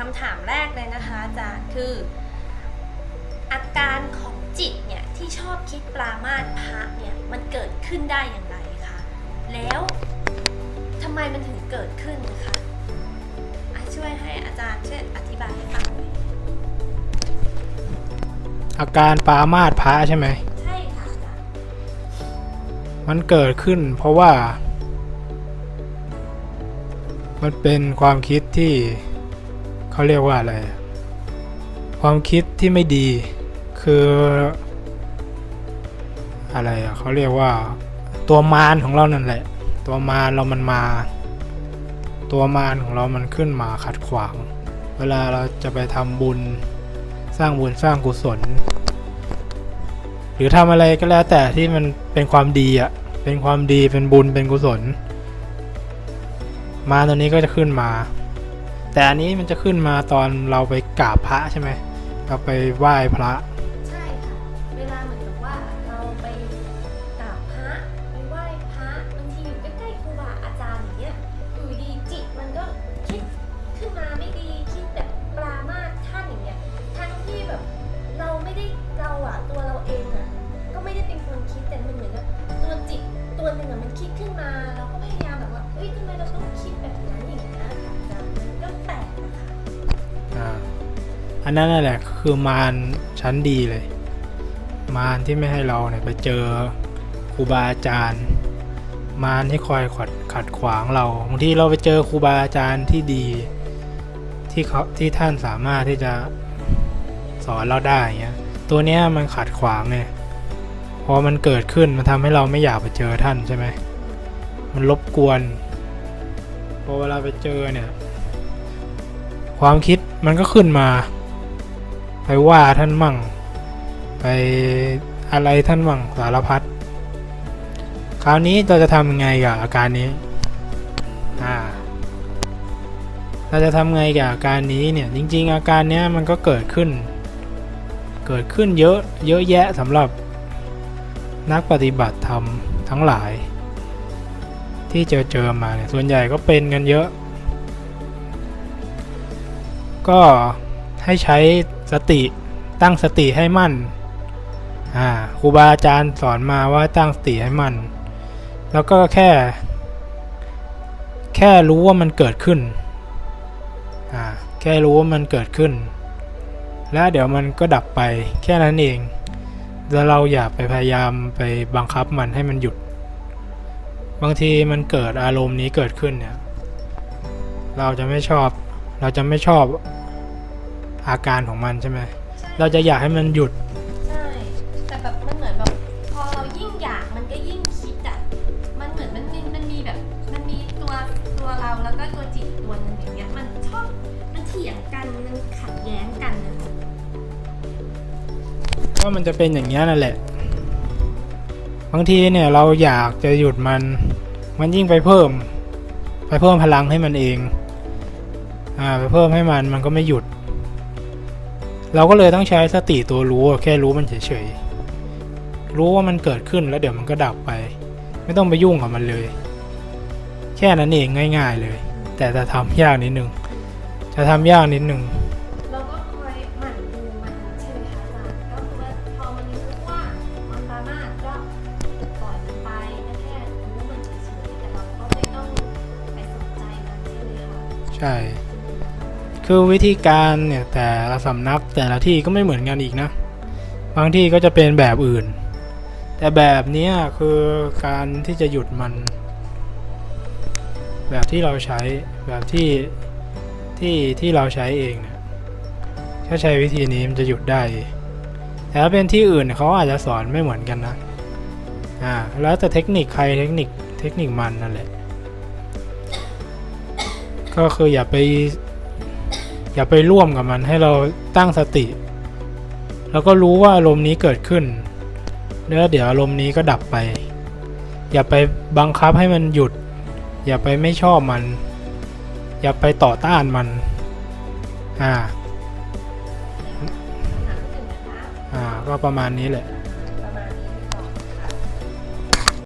คำถามแรกเลยนะคะอาจารย์คือ อาการของจิตเนี่ยที่ชอบคิดปรามาสพระเนี่ยมันเกิดขึ้นได้อย่างไรคะแล้วทำไมมันถึงเกิดขึ้นคะอะช่วยให้อาจารย์ช่วยอธิบายให้ฟังหน่อยอาการปรามาสพระใช่ไหมใช่ค่ะอาจารย์มันเกิดขึ้นเพราะว่า มันเป็นความคิดที่ เขาเรียกว่าอะไร ความคิดที่ไม่ดีคือ อะไรอะเขาเรียกว่า ตัวมารของเรานั่นแหละ ตัวมารเรามันมา ตัวมารของเรามันขึ้นมาขัดขวาง เวลาเราจะไปทำบุญสร้างบุญสร้างกุศล หรือทำอะไรก็แล้วแต่ที่มันเป็นความดีอะเป็นความดีเป็นบุญเป็นกุศล มาตัวนี้ก็จะขึ้นมา แต่อันนี้มันจะขึ้นมาตอนเราไปกราบพระใช่ไหมเราไปไหว้พระ ใช่ค่ะ เวลาเหมือนกับว่าเราไปกราบพระไปไหว้พระบางทีอยู่ใกล้ๆครูบาอาจารย์อย่างเงี้ยอยู่ดีจิตมันก็คิดขึ้นมาไม่ดีคิดแบบปรามาสท่านอย่างเงี้ยทั้งที่แบบเราไม่ได้เราอะตัวเราเองอะก็ไม่ได้เป็นคนคิดแต่มันเหมือนกับตัวจิตตัวหนึ่งอะมันคิดขึ้นมาเราก็พยายามแบบว่าเอ้ยทำไมเราต้องคิดแบบนั้นอย่างเงี้ย อันนั้นนั่นแหละคือมารชั้นดีเลย มารที่ไม่ให้เราเนี่ยไปเจอครูบาอาจารย์ มารที่คอยขัดขัดขวางเราบางทีเราไปเจอครูบาอาจารย์ที่ดีที่เขาที่ท่านสามารถที่จะสอนเราได้เงี้ยตัวเนี้ยมันขัดขวางเนี่ยพอมันเกิดขึ้นมันทำให้เราไม่อยากไปเจอท่านใช่ไหมมันรบกวนพอเวลาไปเจอเนี่ย ความคิดมันก็ขึ้นมา ไปว่าท่านมั่ง ไปอะไรท่านมั่งสารพัดคราวนี้เราจะทำยังไงกับอาการนี้อ่าเราจะทำไงกับอาการนี้เนี่ยจริง ๆ อาการเนี้ยมันก็เกิดขึ้น เกิดขึ้นเยอะเยอะแยะสำหรับนักปฏิบัติธรรมทั้งหลาย ที่เจอเจอมาเนี่ยส่วนใหญ่ก็เป็นกันเยอะ ก็ ให้ใช้สติตั้งสติให้มั่นอ่าครูบาอาจารย์สอนมาว่าตั้งสติให้มั่น แล้วก็แค่ แค่รู้ว่ามันเกิดขึ้นอ่าแค่รู้ว่ามันเกิดขึ้น แล้วเดี๋ยวมันก็ดับไปแค่นั้นเองแล้วเราอย่าไปพยายามไปบังคับมันให้มันหยุด บางทีมันเกิดอารมณ์นี้เกิดขึ้นเนี่ย เราจะไม่ชอบ เราจะไม่ชอบ อาการของมันใช่ไหมเราจะอยากให้มันหยุด ใช่ แต่แบบมันเหมือนแบบพอเรายิ่งอยากมันก็ยิ่งคิดอะ มันเหมือนมันมีมันมีแบบ มันมีตัวตัวเราแล้วก็ตัวจิตตัวหนึงอย่างเงี้ย มันชอบมันเถียงกันมันขัดแย้งกันนะคะก็มันจะเป็นอย่างนี้ยนั่นแหละ บางทีเนี่ยเราอยากจะหยุดมัน มันยิ่งไปเพิ่ม ไปเพิ่มพลังให้มันเอง อ่า ไปเพิ่มให้มันมันก็ไม่หยุด เราก็เลยต้องใช้สติตัวรู้อะแค่รู้มันเฉยๆ รู้ว่ามันเกิดขึ้นแล้วเดี๋ยวมันก็ดับไป ไม่ต้องไปยุ่งกับมันเลย แค่นั้นเองง่าย ๆเลย แต่จะทำยากนิดนึง จะทำยากนิดนึงเราก็คอยหมั่นดูมันใช่ไหมคะอาจารย์ก็คือว่าพอมันรู้ว่ามันปรามาสก็ปล่อยมันไปก็แค่รู้มันเฉยๆแต่เราก็ไม่ต้องไปสนใจมันใช่ไหมคะใช่ คือวิธีการเนี่ยแต่ละสำนักแต่ละที่ก็ไม่เหมือนกันอีกนะ บางที่ก็จะเป็นแบบอื่น แต่แบบนี้คือการที่จะหยุดมัน แบบที่เราใช้แบบที่ที่ที่เราใช้เองเนี่ยถ้าใช้วิธีนี้มันจะหยุดได้ แต่ถ้าเป็นที่อื่นเขาอาจจะสอนไม่เหมือนกันนะ อ่า แล้วแต่เทคนิคใครเทคนิคเทคนิคมันนั่นแหละ ก็คืออย่าไป อย่าไปร่วมกับมันให้เราตั้งสติ แล้วก็รู้ว่าอารมณ์นี้เกิดขึ้น แล้วเดี๋ยวอารมณ์นี้ก็ดับไป อย่าไปบังคับให้มันหยุด อย่าไปไม่ชอบมัน อย่าไปต่อต้านมัน อ่า อ่าก็ประมาณนี้แหละ